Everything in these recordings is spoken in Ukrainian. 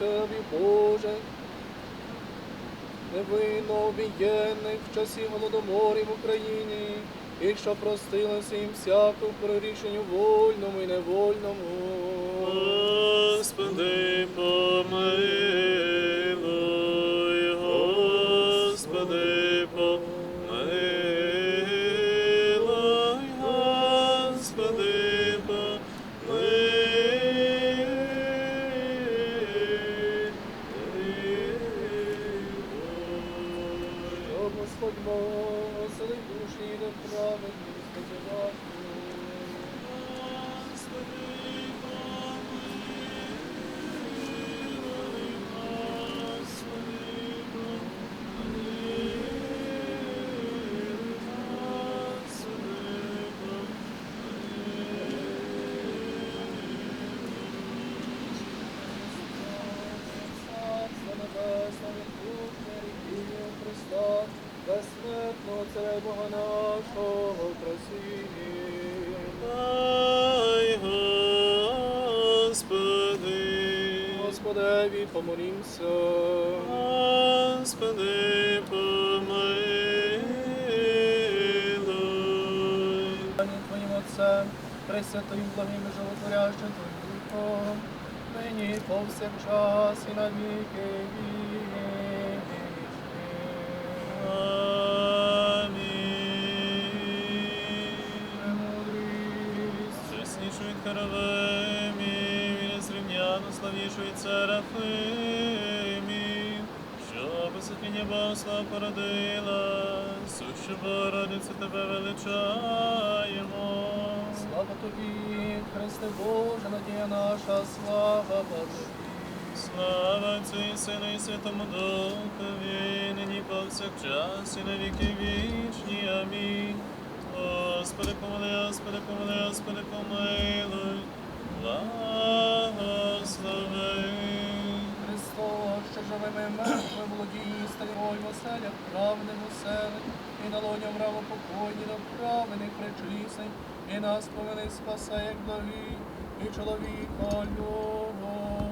покій Боже. Невинно обієнних в часі голодоморів в Україні, і що простилося їм всяку прирішенню вольному і невольному. Господи, помилуй, помолімся. Господи, помилуй. Твоїм Отцем, Пресвятим, благим і животворящим Твоїм Духом, нині повсякчас і на віки вічні. Амінь. Премудрість. Чеснішу від Каравимі, від від Серафимі, що посвятіння Богослав породила, сущу Богородицю Тебе величаємо. Слава Тобі, Христе Боже, надія наша, слава Тобі. Слава Отцю і Сину і Святому Духові, нині повсякчас і на віки вічні. Амінь. Господи, помилуй, Господи, помилуй, Господи, помилуй, благослови. Правним оселих, і на лоням рамо покойні до правених причисень, і нас повинен спасе, як благий, і чоловіка любове.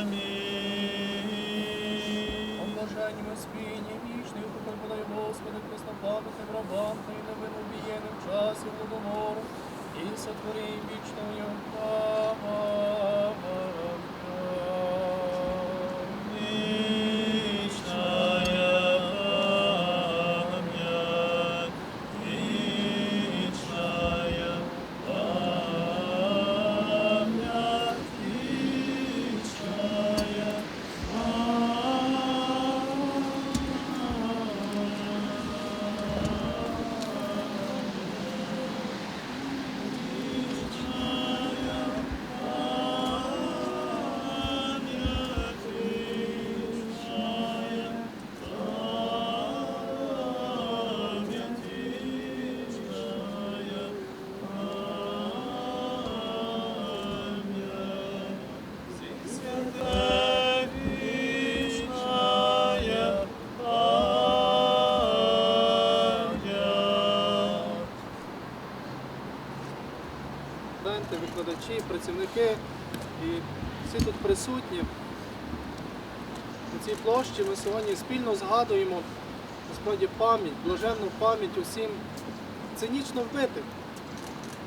Амінь. Помноженням спінні вічний, купер подай Господи, Христопадухим рабам та й в часі голодомору, і сотвори вічною пам'ять. Студенти, викладачі, працівники і всі тут присутні. На цій площі ми сьогодні спільно згадуємо насправді пам'ять, блаженну пам'ять усім цинічно вбитих.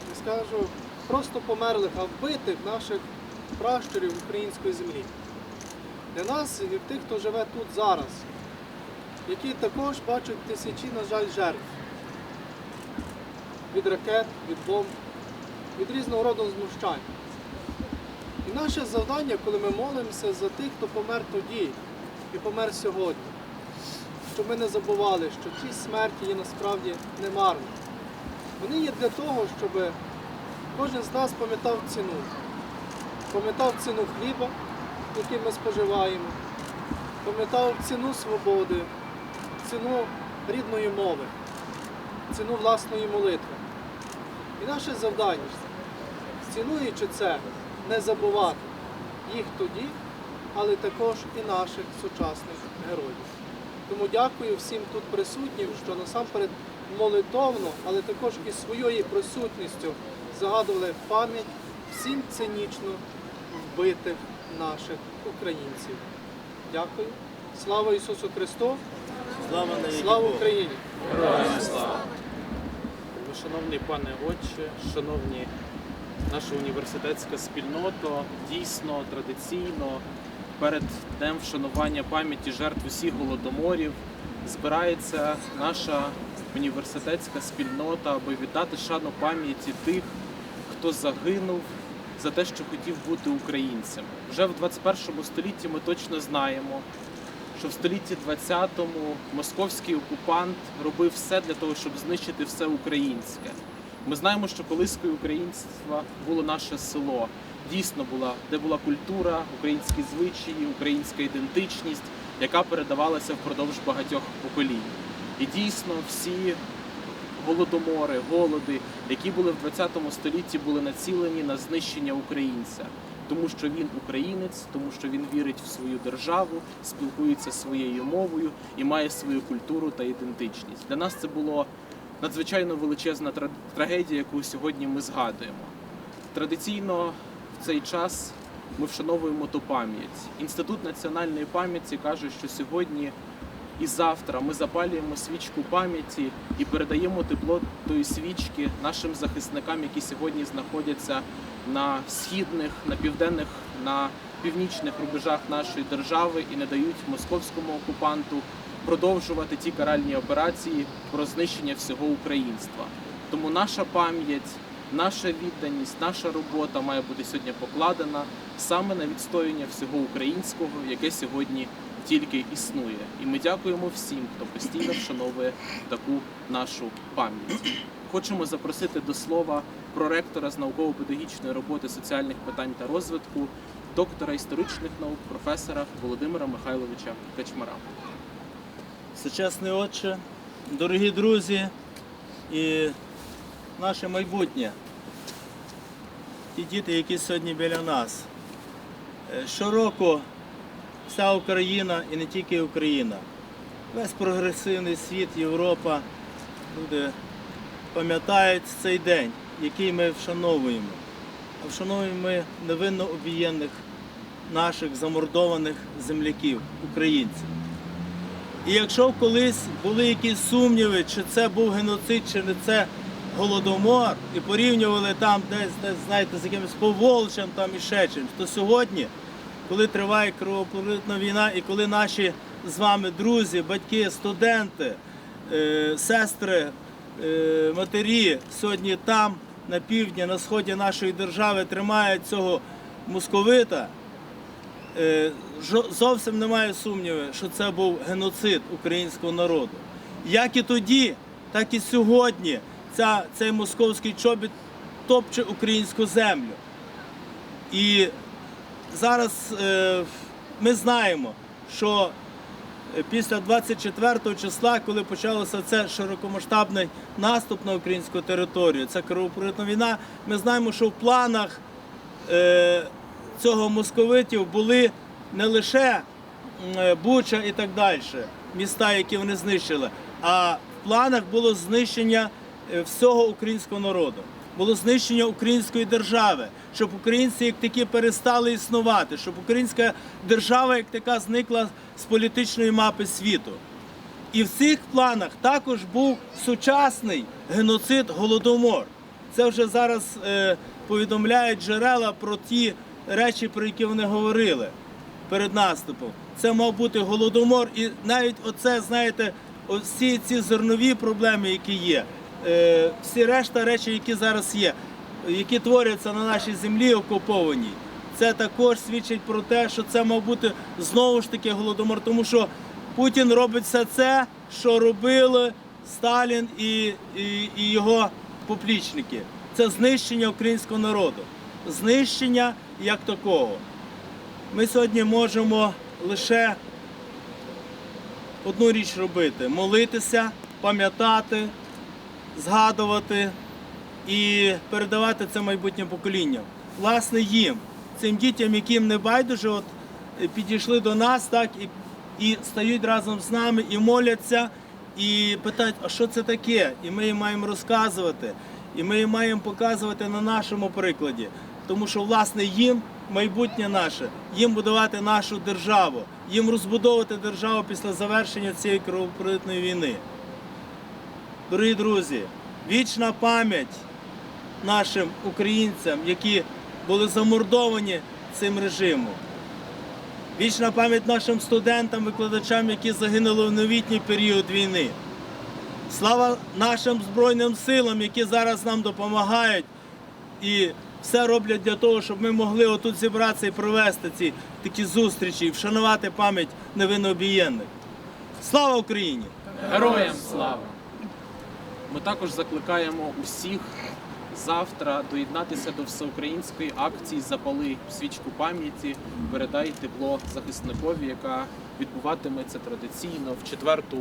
Не скажу просто померлих, а вбитих наших пращурів української землі. Для нас, і тих, хто живе тут зараз, які також бачать тисячі, на жаль, жертв від ракет, від бомб від різного роду знущань. І наше завдання, коли ми молимося за тих, хто помер тоді і помер сьогодні, щоб ми не забували, що ті смерті є насправді немарні. Вони є для того, щоб кожен з нас пам'ятав ціну. Пам'ятав ціну хліба, який ми споживаємо, пам'ятав ціну свободи, ціну рідної мови, ціну власної молитви. І наше завдання, цінуючи це, не забувати їх тоді, але також і наших сучасних героїв. Тому дякую всім тут присутнім, що насамперед молитовно, але також і своєю присутністю загадували пам'ять сім цинічно вбитих наших українців. Дякую. Слава Ісусу Христу! Слава Слава. Україні! Шановний пане отче, шановні наша університетська спільнота, дійсно традиційно перед днем вшанування пам'яті жертв усіх голодоморів збирається наша університетська спільнота, аби віддати шану пам'яті тих, хто загинув за те, що хотів бути українцем. Вже в 21 столітті ми точно знаємо, що в столітті 20-му московський окупант робив все для того, щоб знищити все українське. Ми знаємо, що колискою українства було наше село. Дійсно була, де була культура, українські звичаї, українська ідентичність, яка передавалася впродовж багатьох поколінь. І дійсно всі голодомори, голоди, які були в 20 столітті, були націлені на знищення українця, тому що він українець, тому що він вірить в свою державу, спілкується своєю мовою і має свою культуру та ідентичність. Для нас це було надзвичайно величезна трагедія, яку сьогодні ми згадуємо. Традиційно в цей час ми вшановуємо ту пам'ять. Інститут національної пам'яті каже, що сьогодні і завтра ми запалюємо свічку пам'яті і передаємо тепло тої свічки нашим захисникам, які сьогодні знаходяться на східних, на південних, на північних рубежах нашої держави і не дають московському окупанту продовжувати ті каральні операції про знищення всього українства. Тому наша пам'ять, наша відданість, наша робота має бути сьогодні покладена саме на відстоювання всього українського, яке сьогодні тільки існує. І ми дякуємо всім, хто постійно вшановує таку нашу пам'ять. Хочемо запросити до слова проректора з науково-педагогічної роботи соціальних питань та розвитку, доктора історичних наук, професора Володимира Михайловича Качмара. Сучасний отче, дорогі друзі і наше майбутнє. Ті діти, які сьогодні біля нас. Е, Щороку вся Україна і не тільки Україна, весь прогресивний світ, Європа, люди пам'ятають цей день, який ми вшановуємо. А вшановуємо ми невинно обієнних наших замордованих земляків, українців. І якщо колись були якісь сумніви, чи це був геноцид, чи не це голодомор, і порівнювали там десь, десь знаєте, з якимось поволчем там і ще чимось, то сьогодні, коли триває кровопролитна війна, і коли наші з вами друзі, батьки, студенти, е, сестри, е, матері сьогодні там, на півдні, на сході нашої держави тримають цього московита, зовсім немає сумніву, що це був геноцид українського народу. Як і тоді, так і сьогодні ця, цей московський чобіт топче українську землю. І зараз е, ми знаємо, що е, після 24 числа, коли почався це широкомасштабний наступ на українську територію, ця кровопролитна війна, ми знаємо, що в планах е, цього московитів були не лише е, Буча і так далі, міста, які вони знищили, а в планах було знищення е, всього українського народу. Було знищення української держави, щоб українці як такі перестали існувати, щоб українська держава як така зникла з політичної мапи світу. І в цих планах також був сучасний геноцид голодомор. Це вже зараз е, повідомляють джерела про ті речі, про які вони говорили перед наступом. Це мав бути голодомор, і навіть оце, знаєте, всі ці зернові проблеми, які є, е, всі решта речі, які зараз є, які творяться на нашій землі окупованій, це також свідчить про те, що це мав бути знову ж таки голодомор, тому що Путін робить все це, що робили Сталін і, і, і його поплічники. Це знищення українського народу, знищення як такого. Ми сьогодні можемо лише одну річ робити: молитися, пам'ятати, згадувати і передавати це майбутнє поколінням. Власне, їм, цим дітям, яким не байдуже, от е, підійшли до нас, так і, і стають разом з нами і моляться, і питають, а що це таке? І ми їм маємо розказувати, і ми їм маємо показувати на нашому прикладі. Тому що власне їм майбутнє наше, їм будувати нашу державу, їм розбудовувати державу після завершення цієї кровопролитної війни. Дорогі друзі, вічна пам'ять нашим українцям, які були замордовані цим режимом. Вічна пам'ять нашим студентам, викладачам, які загинули в новітній період війни. Слава нашим Збройним силам, які зараз нам допомагають і все роблять для того, щоб ми могли отут зібратися і провести ці такі зустрічі і вшанувати пам'ять невинно обієнних. Слава Україні! Героям слава! Ми також закликаємо усіх завтра доєднатися до всеукраїнської акції Запали свічку пам'яті, передай тепло захисникові, яка відбуватиметься традиційно в четверту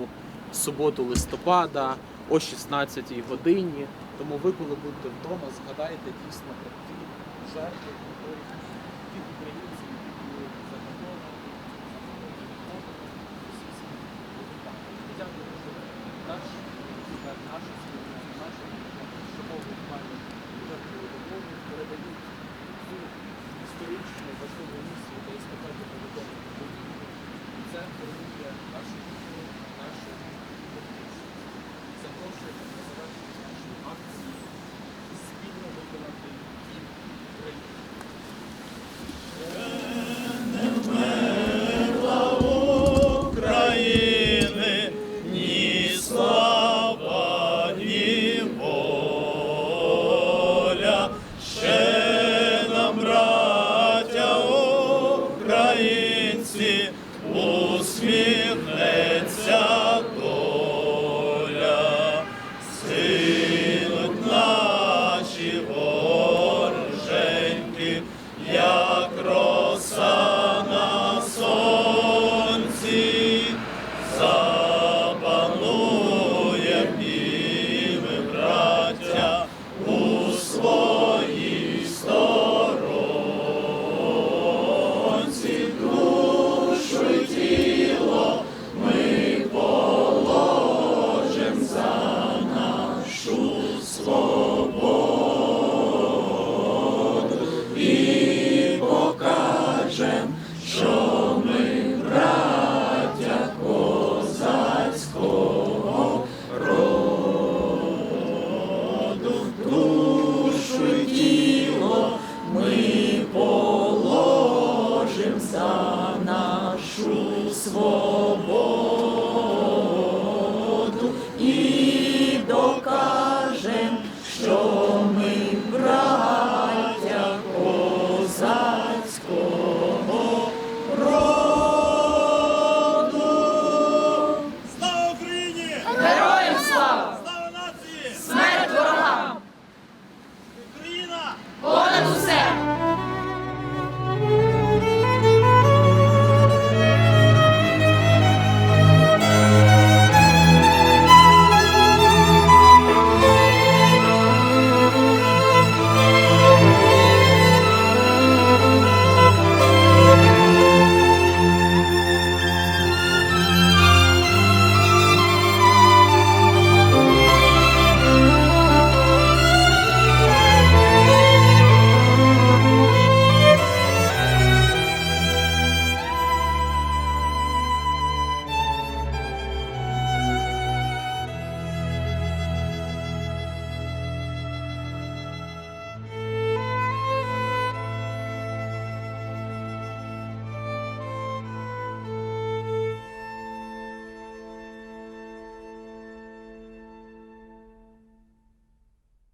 суботу листопада о 16 годині. Тому ви, коли будете вдома, згадайте дійсно про ті жертви, які радості усміх. свободу.